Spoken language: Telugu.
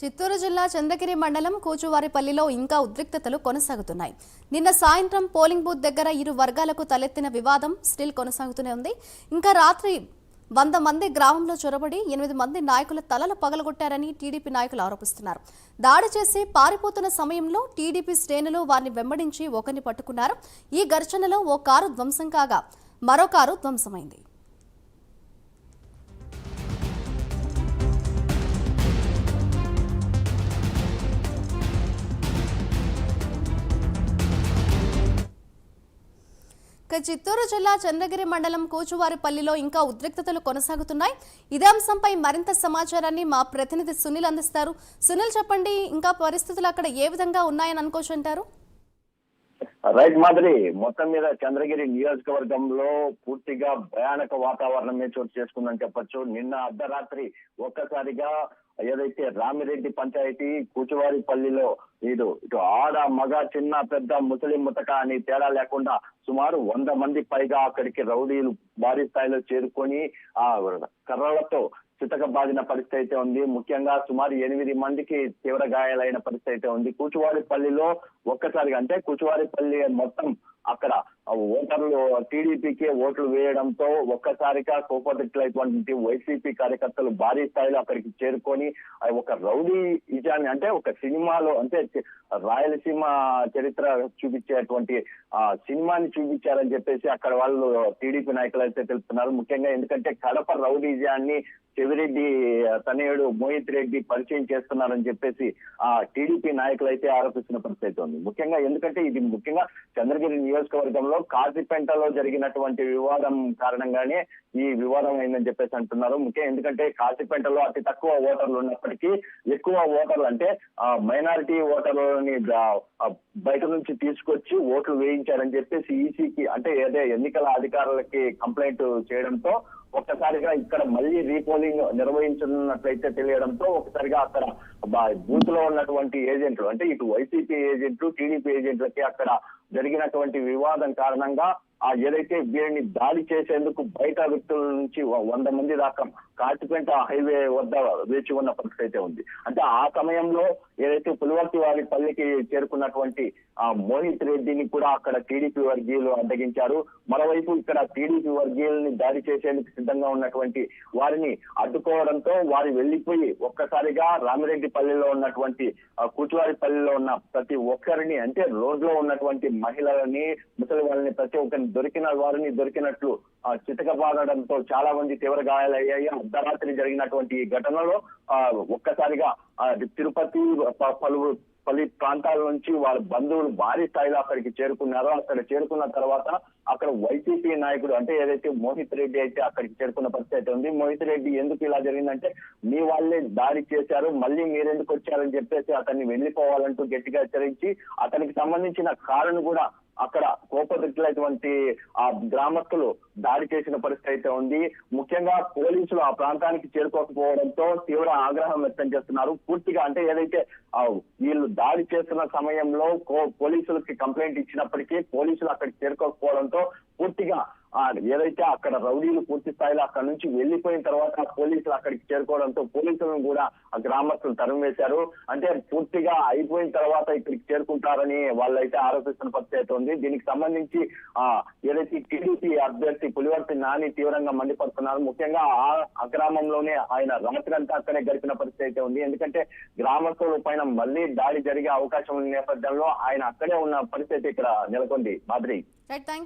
చిత్తూరు జిల్లా చంద్రగిరి మండలం కూచువారిపల్లిలో ఇంకా ఉద్రిక్తతలు కొనసాగుతున్నాయి. నిన్న సాయంత్రం పోలింగ్ బూత్ దగ్గర ఇరు వర్గాలకు తలెత్తిన వివాదం స్టిల్ కొనసాగుతూనే ఉంది. ఇంకా రాత్రి వంద మంది గ్రామంలో చొరబడి ఎనిమిది మంది నాయకుల తలలు పగలగొట్టారని టీడీపీ నాయకులు ఆరోపిస్తున్నారు. దాడి చేసి పారిపోతున్న సమయంలో టీడీపీ శ్రేణులు వారిని వెంబడించి ఒకరిని పట్టుకున్నారు. ఈ ఘర్షణలో ఓ కారు ధ్వంసం కాగా మరో కారు ధ్వంసమైంది. ఇక చిత్తూరు జిల్లా చంద్రగిరి మండలం కూచువారిపల్లిలో ఇంకా ఉద్రిక్తతలు కొనసాగుతున్నాయి. ఇదే అంశంపై మరింత సమాచారాన్ని మా ప్రతినిధి సునీల్ అందిస్తారు. సునీల్ చెప్పండి ఇంకా పరిస్థితులు అక్కడ ఏ విధంగా ఉన్నాయని అనుకోవచ్చు అంటారు? రైట్ మాదిరి మొత్తం మీద చంద్రగిరి నియోజకవర్గంలో పూర్తిగా భయానక వాతావరణమే చోటు చేసుకుందని చెప్పొచ్చు. నిన్న అర్ధరాత్రి ఒక్కసారిగా ఏదైతే రామిరెడ్డి పంచాయతీ కూచువారిపల్లిలో ఇటు ఇటు ఆడ మగ చిన్న పెద్ద ముస్లిం ముతక అని తేడా లేకుండా సుమారు వంద మంది పైగా అక్కడికి రౌడీలు భారీ స్థాయిలో చేరుకొని ఆ కర్రలతో చితక బాధిన పరిస్థితి అయితే ఉంది. ముఖ్యంగా సుమారు ఎనిమిది మందికి తీవ్ర గాయాలైన పరిస్థితి అయితే ఉంది. కూచువారిపల్లిలో ఒక్కసారిగా అంటే కూచువారిపల్లి మొత్తం అక్కడ ఓటర్లు టీడీపీకి ఓట్లు వేయడంతో ఒక్కసారిగా కోపదిట్లైనటువంటి వైసీపీ కార్యకర్తలు భారీ స్థాయిలో అక్కడికి చేరుకొని ఒక రౌడీ ఇజాన్ని అంటే ఒక సినిమాలో అంటే రాయలసీమ చరిత్ర చూపించేటువంటి ఆ సినిమాని చూపించారని చెప్పేసి అక్కడ వాళ్ళు టీడీపీ నాయకులు అయితే తెలుపుతున్నారు. ముఖ్యంగా ఎందుకంటే కడప రౌడీజాన్ని చెవిరెడ్డి తనయుడు మోహిత్ రెడ్డి పరిచయం చేస్తున్నారని చెప్పేసి ఆ టీడీపీ నాయకులు అయితే ఆరోపిస్తున్న పరిస్థితి ఉంది. ముఖ్యంగా ఎందుకంటే ఇది ముఖ్యంగా చంద్రగిరి నియోజకవర్గంలో కాజీపేంటలో జరిగినటువంటి వివాదం కారణంగానే ఈ వివాదం అయిందని చెప్పేసి అంటున్నారు. ముఖ్యం ఎందుకంటే కాజీపేంటలో అతి తక్కువ ఓటర్లు ఉన్నప్పటికీ ఎక్కువ ఓటర్లు అంటే మైనారిటీ ఓటర్లని బయట నుంచి తీసుకొచ్చి ఓట్లు వేయించారని చెప్పేసి ఈసీకి అంటే అదే ఎన్నికల అధికారులకి కంప్లైంట్ చేయడంతో ఒక్కసారిగా ఇక్కడ మళ్ళీ రీపోలింగ్ నిర్వహించనున్నట్లయితే తెలియడంతో ఒకసారిగా అక్కడ బూత్లో ఉన్నటువంటి ఏజెంట్లు అంటే ఇటు వైసీపీ ఏజెంట్లు టీడీపీ ఏజెంట్లకి అక్కడ జరిగినటువంటి వివాదం కారణంగా ఆ ఏదైతే వీరిని దాడి చేసేందుకు బయట వ్యక్తుల నుంచి వంద మంది దాకా కాచిపెంట హైవే వద్ద వేచి ఉన్న పరిస్థితి అయితే ఉంది. అంటే ఆ సమయంలో ఏదైతే పులివర్తి వారి పల్లెకి చేరుకున్నటువంటి ఆ మోహిత్ రెడ్డిని కూడా అక్కడ టీడీపీ వర్గీయులు అడ్డగించారు. మరోవైపు ఇక్కడ టీడీపీ వర్గీయుల్ని దాడి చేసేందుకు సిద్ధంగా ఉన్నటువంటి వారిని అడ్డుకోవడంతో వారు వెళ్ళిపోయి ఒక్కసారిగా రామిరెడ్డి పల్లెలో ఉన్నటువంటి కూచువారి పల్లెలో ఉన్న ప్రతి ఒక్కరిని అంటే రోడ్లో ఉన్నటువంటి మహిళలని ముసలి వాళ్ళని ప్రతి ఒక్కరిని దొరికిన వారిని దొరికినట్లు ఆ, చితకబాదడంతో చాలా మంది తీవ్ర గాయాలయ్యాయి. అర్ధరాత్రి జరిగినటువంటి ఈ ఘటనలో ఆ, ఒక్కసారిగా ఆ, తిరుపతి ప- పలు ప్రాంతాల నుంచి వాళ్ళ బంధువులు భారీ స్థాయిలో అక్కడికి చేరుకున్నారో. అక్కడ చేరుకున్న తర్వాత అక్కడ వైసీపీ నాయకుడు అంటే ఏదైతే మోహిత్ రెడ్డి అయితే అక్కడికి చేరుకున్న పరిస్థితి అయితే ఉంది. మోహిత్ రెడ్డి ఎందుకు ఇలా జరిగిందంటే మీ వాళ్ళే దాడి చేశారు మళ్ళీ మీరెందుకు వచ్చారని చెప్పేసి అతన్ని వెళ్ళిపోవాలంటూ గట్టిగా హెచ్చరించి అతనికి సంబంధించిన కారును కూడా అక్కడ కోపదిట్లైనటువంటి ఆ గ్రామస్తులు దాడి చేసిన పరిస్థితి అయితే ఉంది. ముఖ్యంగా పోలీసులు ఆ ప్రాంతానికి చేరుకోకపోవడంతో తీవ్ర ఆగ్రహం వ్యక్తం చేస్తున్నారు. పూర్తిగా అంటే ఏదైతే వీళ్ళు దాడి చేస్తున్న సమయంలో కో- పోలీసులకి కంప్లైంట్ ఇచ్చినప్పటికీ పోలీసులు అక్కడికి చేరుకోకపోవడంతో పూర్తిగా ఏదైతే అక్కడ రౌడీలు పూర్తి స్థాయిలో అక్కడ నుంచి వెళ్ళిపోయిన తర్వాత పోలీసులు అక్కడికి చేరుకోవడంతో పోలీసులను కూడా ఆ గ్రామస్తులు తరం వేశారు అంటే పూర్తిగా అయిపోయిన తర్వాత ఇక్కడికి చేరుకుంటారని వాళ్ళైతే ఆరోపిస్తున్న పరిస్థితి అయితే ఉంది. దీనికి సంబంధించి ఆ ఏదైతే టీడీపీ అభ్యర్థి పులివర్తి నాని తీవ్రంగా మండిపడుతున్నారు. ముఖ్యంగా ఆ గ్రామంలోనే ఆయన రాత్రంతా అక్కడే గడిపిన పరిస్థితి అయితే ఉంది. ఎందుకంటే గ్రామస్తుల పైన మళ్ళీ దాడి జరిగే అవకాశం ఉన్న నేపథ్యంలో ఆయన అక్కడే ఉన్న పరిస్థితి ఇక్కడ నెలకొంది. మాదిరి థ్యాంక్